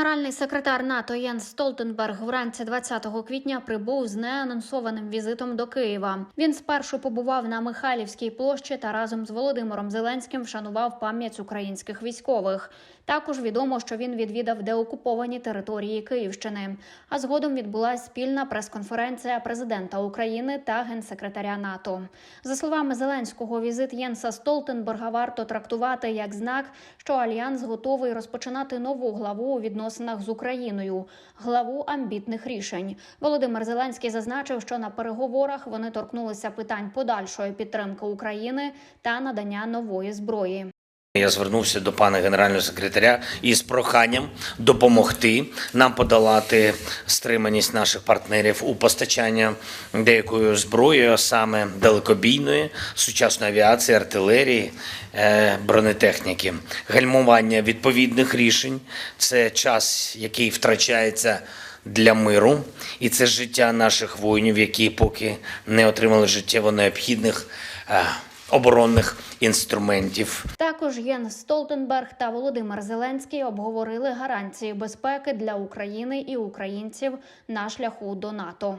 Генеральний секретар НАТО Єнс Столтенберг вранці 20 квітня прибув з неанонсованим візитом до Києва. Він спершу побував на Михайлівській площі та разом з Володимиром Зеленським вшанував пам'ять українських військових. Також відомо, що він відвідав деокуповані території Київщини. А згодом відбулася спільна прес-конференція президента України та генсекретаря НАТО. За словами Зеленського, візит Єнса Столтенберга варто трактувати як знак, що альянс готовий розпочинати нову главу у відносинах з Україною, главу амбітних рішень. Володимир Зеленський зазначив, що на переговорах вони торкнулися питань подальшої підтримки України та надання нової зброї. Я звернувся до пана генерального секретаря із проханням допомогти нам подолати стриманість наших партнерів у постачання деякої зброї, а саме далекобійної, сучасної авіації, артилерії, е, бронетехніки, гальмування відповідних рішень. Це час, який втрачається. Для миру, і це життя наших воїнів, які поки не отримали життєво необхідних е, оборонних інструментів. Також Єнс Столтенберг та Володимир Зеленський обговорили гарантії безпеки для України і українців на шляху до НАТО.